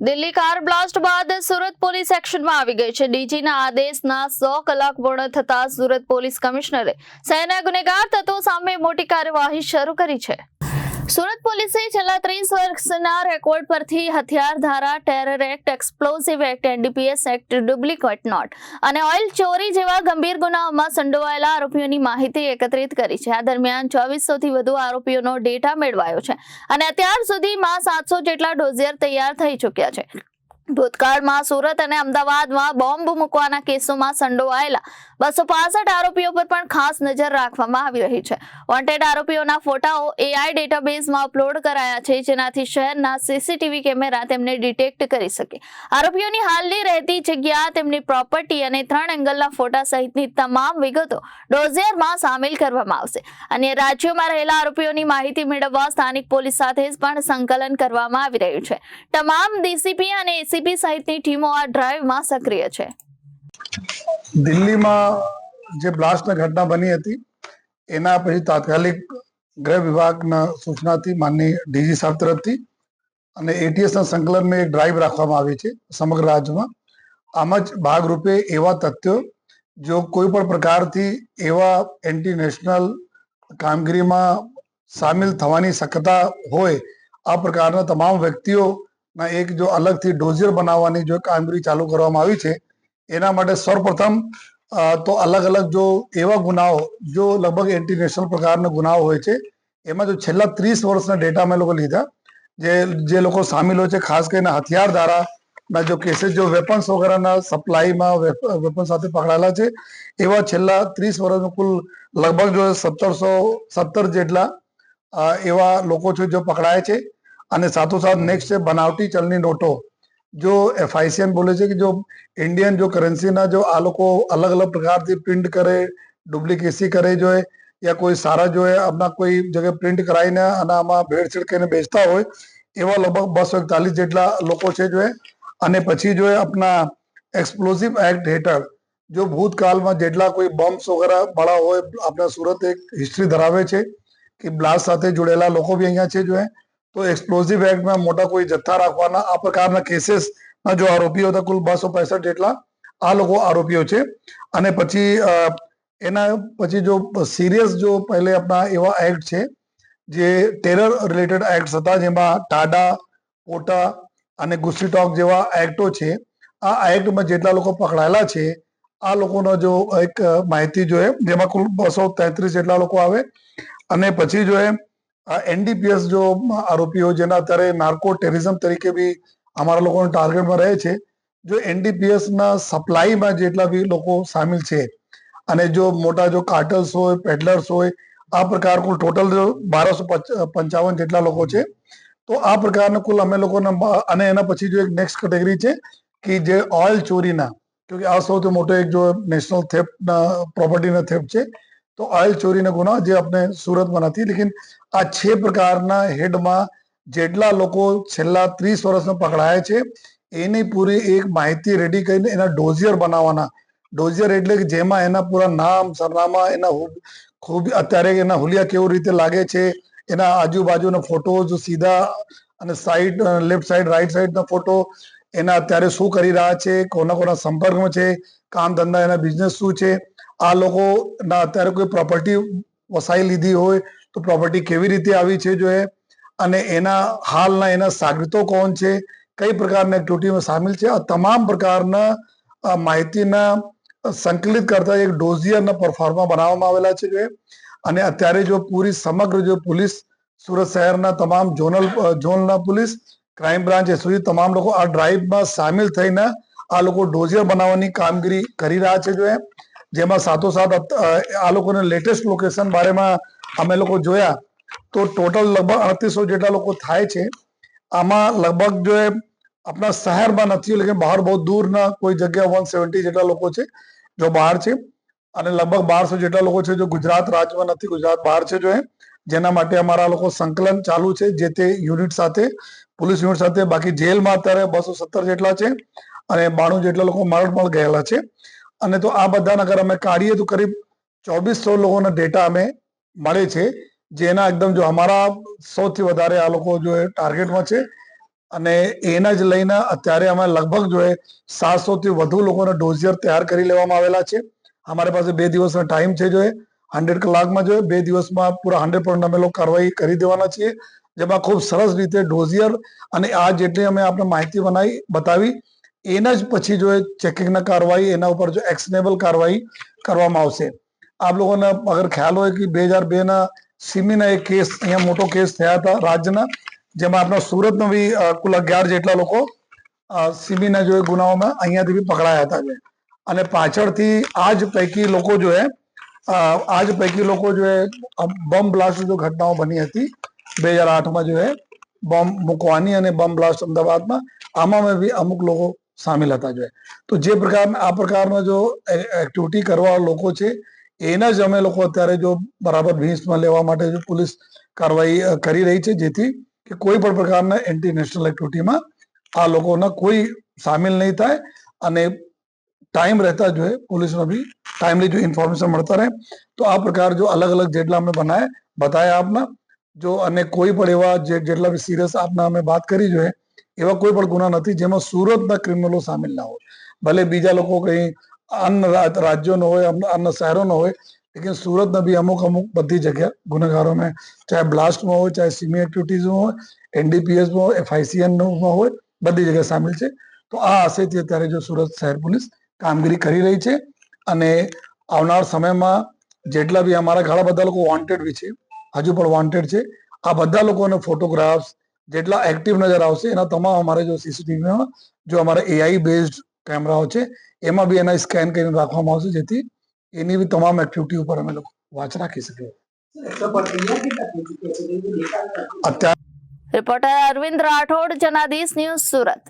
Delhi car blast બાદ Surat police એક્શનમાં આવી ગઈ છે. ડીજીના આદેશના સો કલાક પૂર્ણ થતા સુરત પોલીસ કમિશનરે શહેરના ગુનેગાર તત્વો સામે મોટી કાર્યવાહી શરૂ કરી છે. સુરત પોલીસે છેલ્લા ત્રીસ વર્ષના રેકોર્ડ પરથી હથિયાર ધારા terror act, explosive act, NDPS act, duplicate note અને ઓઇલ ચોરી જેવા ગંભીર ગુનાઓમાં સંડોવાયેલા આરોપીઓની માહિતી એકત્રિત કરી છે. આ દરમિયાન ચોવીસોથી વધુ આરોપીઓનો ડેટા મેળવાયો છે અને અત્યાર સુધીમાં સાતસો જેટલા ડોઝિયર તૈયાર થઈ ચૂક્યા છે. ભૂતકાળમાં સુરત અને અમદાવાદમાં બોમ્બ મૂકવાના કેસોમાં સંડોવાયેલા બસો પાસઠ આરોપીઓ પર પણ ખાસ નજર રાખવામાં આવી રહી છે. વોન્ટેડ આરોપીઓના ફોટાઓ એઆઈ ડેટાબેઝમાં અપલોડ કરાયા છે, જેનાથી શહેરના સીસીટીવી કેમેરા તેમને ડિટેક્ટ કરી શકે. આરોપીઓની હાલની રહેતી જગ્યા, તેમની પ્રોપર્ટી અને ત્રણ એંગલના ફોટા સહિતની તમામ વિગતો ડોઝિયરમાં સામેલ કરવામાં આવશે. અન્ય રાજ્યોમાં રહેલા આરોપીઓની માહિતી મેળવવા સ્થાનિક પોલીસ સાથે પણ સંકલન કરવામાં આવી રહ્યું છે. તમામ ડીસીપી અને એસીપી સહિતની ટીમો આ ડ્રાઈવમાં સક્રિય છે. દિલ્હીમાં જે બ્લાસ્ટની ઘટના બની હતી, એના પછી તાત્કાલિક ગૃહ વિભાગના સૂચનાથી માનની ડીજી સાહેબ તરફથી અને એટીએસના સંકલનમાં એક ડ્રાઈવ રાખવામાં આવી છે સમગ્ર રાજ્યમાં. આમ જ ભાગરૂપે એવા તથ્યો જો કોઈ પણ પ્રકારથી એવા એન્ટી નેશનલ કામગીરીમાં સામેલ થવાની શક્યતા હોય, આ પ્રકારના તમામ વ્યક્તિઓના એક જો અલગથી ડોઝિયર બનાવવાની જો કામગીરી ચાલુ કરવામાં આવી છે, એના માટે સર્વપ્રથમ તો અલગ અલગ જો એવા ગુનાઓ, જો લગભગ એન્ટી નેશનલ પ્રકારના ગુનાઓ હોય છે, એમાં જો છેલ્લા ત્રીસ વર્ષના ડેટા અમે લોકો લીધા, જે જે લોકો સામેલ હોય છે, ખાસ કરીને હથિયાર ધારાના જો કેસીસ જો વેપન્સ વગેરેના સપ્લાયમાં વેપન સાથે પકડાયેલા છે, એવા છેલ્લા ત્રીસ વર્ષનું કુલ લગભગ જો સત્તરસો, સત્તર જેટલા એવા લોકો છે, જો પકડાય છે અને સાથોસાથ નેક્સ્ટ છે બનાવટી ચલની નોટો. જો એફઆઈસીએન બોલે છે કે જો ઇન્ડિયન જો કરન્સીના જો આ લોકો અલગ અલગ પ્રકારથી પ્રિન્ટ કરે ડુપ્લિકેસી કરે જો યા કોઈ સારા જો આપણા કોઈ જગ્યાએ પ્રિન્ટ કરાવીને અને આમાં ભેળસેળ કરીને બેચતા હોય, એવા લગભગ બસો એકતાલીસ જેટલા લોકો છે જો અને પછી જો એ આપણા એક્સપ્લોઝિવ એક્ટ હેઠળ જો ભૂતકાળમાં જેટલા કોઈ બોમ્બ્સ વગેરે ભળા હોય આપણા સુરત એક હિસ્ટ્રી ધરાવે છે કે બ્લાસ્ટ સાથે જોડેલા લોકો બી અહીંયા છે જો તો એક્સપ્લોઝિવ એક્ટમાં મોટા કોઈ જથ્થા રાખવાના, આ પ્રકારના કેસીસના જો આરોપીઓ હતા, કુલ બસો પૈસઠ જેટલા આ લોકો આરોપીઓ છે. અને પછી એના પછી જો સિરિયસ જો પહેલે આપણા એવા એક્ટ છે, જે ટેરર રિલેટેડ એક્ટ હતા, જેમાં ટાડા પોટા અને ગુસ્સીટોક જેવા એક્ટો છે, આ એક્ટમાં જેટલા લોકો પકડાયેલા છે, આ લોકોનો જો એક માહિતી જોઈએ જેમાં કુલ બસો તેત્રીસ જેટલા લોકો આવે. અને પછી જો એનડીપીએસ જો આરોપીઓ જેના અત્યારે નાર્કો ટેરરિઝમ તરીકે બી અમારા લોકોના ટાર્ગેટમાં રહે છે, જો એનડીપીએસના સપ્લાયમાં જેટલા બી લોકો સામેલ છે, અને જો મોટા જો કાર્ટલ્સ હોય પેડલર્સ હોય, આ પ્રકાર કુલ ટોટલ બારસો પંચાવન જેટલા લોકો છે, તો આ પ્રકારના કુલ અમે લોકોના અને એના પછી જો એક નેક્સ્ટ કેટેગરી છે, કે જે ઓઇલ ચોરીના કે આ સૌથી મોટો એક જો નેશનલ થેફ્ટ પ્રોપર્ટીના થેફ્ટ છે તો ઓઇલ ચોરીનો ગુનો જે આપણે સુરતમાં નથી, લેકિન આ છ પ્રકારના હેડમાં જેટલા લોકો છેલ્લા ત્રીસ વર્ષમાં પકડાયા છે, એની પૂરી એક માહિતી રેડી કરીને એના ડોઝિયર બનાવવાના. ડોઝિયર એટલે કે જેમાં એના પૂરા નામ, સરનામા, એના ખૂબ અત્યારે એના હુલિયા કેવું રીતે લાગે છે, એના આજુબાજુના ફોટોઝ સીધા અને સાઈડ લેફ્ટ સાઈડ રાઈટ સાઈડના ફોટો, એના અત્યારે શું કરી રહ્યા છે, કોના કોના સંપર્કમાં છે, કામ ધંધા, એના બિઝનેસ શું છે આ લોકો ના અત્યારે કોઈ પ્રોપર્ટી વસાઈ લીધી હોય તો પ્રોપર્ટી કેવી રીતે આવી છે જો અને એના હાલના એના સાગરીતો કોણ છે? કઈ પ્રકારના એક્ટિવિટીમાં સામેલ છે? આ તમામ પ્રકારના માહિતીના સંકલિત કરતા એક ડોઝિયરના પરફોર્મા બનાવવામાં આવેલા છે જો અને અત્યારે જો પૂરી સમગ્ર જો પોલીસ, સુરત શહેરના તમામ ઝોનલ ઝોનના પોલીસ ક્રાઇમ બ્રાન્ચ એસઓજી તમામ લોકો આ ડ્રાઈવમાં સામેલ થઈને આ લોકો ડોઝિયર બનાવવાની કામગીરી કરી રહ્યા છે જો એ. જેમાં સાથોસાથ આ લોકોને લેટેસ્ટ લોકેશન બારેમાં અમે લોકો જોયા, તો ટોટલ લગભગ અડતીસો જેટલા લોકો થાય છે. આમાં લગભગ જો આપણા શહેરમાં નથી લેકિન બહાર બહુ દૂરના કોઈ જગ્યા વન સેવન્ટી જેટલા લોકો છે, જો બહાર છે. અને લગભગ બારસો જેટલા લોકો છે જો ગુજરાત રાજ્યમાં નથી, ગુજરાત બહાર છે જો એ. જેના માટે અમારા લોકો સંકલન ચાલુ છે, જે તે યુનિટ સાથે પોલીસ યુનિટ સાથે. બાકી જેલમાં અત્યારે બસો સત્તર જેટલા છે અને બાણું જેટલા લોકો મરણ પણ ગયેલા છે. અને તો આ બધાને અગર અમે કાઢીએ તો કરીબ ચોવીસો લોકોના ડેટા અમે મળે છે, જેના એકદમ જો અમારા સૌથી વધારે આ લોકો જો ટાર્ગેટમાં છે, અને એના જ લઈને અત્યારે અમે લગભગ જો સાતસો થી વધુ લોકોને ડોઝિયર તૈયાર કરી લેવામાં આવેલા છે. અમારી પાસે બે દિવસનો ટાઈમ છે જો હંડ્રેડ કલાકમાં જો બે દિવસમાં પૂરા હંડ્રેડ પર્સન્ટ અમે લોકો કાર્યવાહી કરી દેવાના છીએ, જેમાં ખૂબ સરસ રીતે ડોઝિયર અને આ જેટલી અમે આપણે માહિતી બનાવી, બતાવી એના જ પછી જો ચેકિંગના કાર્યવાહી, એના ઉપર જો એક્શનેબલ કાર્યવાહી કરવામાં આવશે. આપ લોકોને અગર ખ્યાલ હોય કે બે હજાર બે ના સિમીના એક કેસ અહીંયા મોટો કેસ થયા હતા રાજ્યના, જેમાં આપણા સુરતનો બી કુલ અગિયાર જેટલા લોકો સિમીના જો ગુનાઓમાં અહીંયાથી બી પકડાયા હતા છે અને પાછળથી આ જ પૈકી લોકો જો હે જ પૈકી લોકો જો હે બોમ્બ બ્લાસ્ટ જો ઘટનાઓ બની હતી, બે હજાર આઠમાં જો હે બોમ્બ મૂકવાની અને બોમ્બ બ્લાસ્ટ અમદાવાદમાં, આમાં બી અમુક લોકો સામેલ હતા જો તો જે પ્રકાર આ પ્રકારના જો એક્ટિવિટી કરવા લોકો છે, એના જ અમે લોકો અત્યારે જો બરાબર ભીંસમાં લેવા માટે જો પોલીસ કાર્યવાહી કરી રહી છે, જેથી કે કોઈ પણ પ્રકારના એન્ટી નેશનલ એક્ટિવિટીમાં આ લોકોના કોઈ સામેલ નહીં થાય અને ટાઈમ રહેતા જોઈએ પોલીસનો બી ટાઈમલી જો ઇન્ફોર્મેશન મળતા રહે, તો આ પ્રકાર જો અલગ અલગ જેટલા અમે બનાયા, બતાયા આપના. જો અને કોઈ પણ એવા જેટલા બી સિરિયસ આપના અમે વાત કરી જોઈએ એવા કોઈ પણ ગુના નથી જેમાં સુરતના ક્રિમિનલો સામેલ ના હોય. ભલે બીજા લોકો કઈ અન્ય રાજ્યોનો હોય અન્ય શહેરોનો હોય, લેકિન સુરતના બી અમુક અમુક બધી જગ્યા ગુનેગારોને ચાહે બ્લાસ્ટમાં હોય, ચાહે સિમી એક્ટિવિટીઝમાં હોય, એનડીપીએસમાં હોય એફઆઈસીએનમાં હોય, બધી જગ્યા સામેલ છે. તો આ આશયથી અત્યારે જો સુરત શહેર પોલીસ કામગીરી કરી રહી છે અને આવનાર સમયમાં જેટલા બી અમારા ઘણા બધા લોકો વોન્ટેડ બી છે, હજુ પણ વોન્ટેડ છે. આ બધા લોકોને ફોટોગ્રાફ્સ જેટલા એક્ટિવ નજર આવશે, એના તમામ અમારે જો સીસીટીવીમાં જો અમારા એઆઈ બેઝડ કેમેરાઓ છે, એમાં બી એના સ્કેન કરીને રાખવામાં આવશે, જેથી એની બી તમામ એક્ટિવિટી ઉપર અમે લોકો વાચ રાખી શકીએ તો પ્રક્રિયા કેટલા થઈ ચૂકી છે એ નિકાલ નથી. અત્યારે રિપોર્ટર અરવિંદ રાઠોડ જનાદીશ ન્યૂઝ સુરત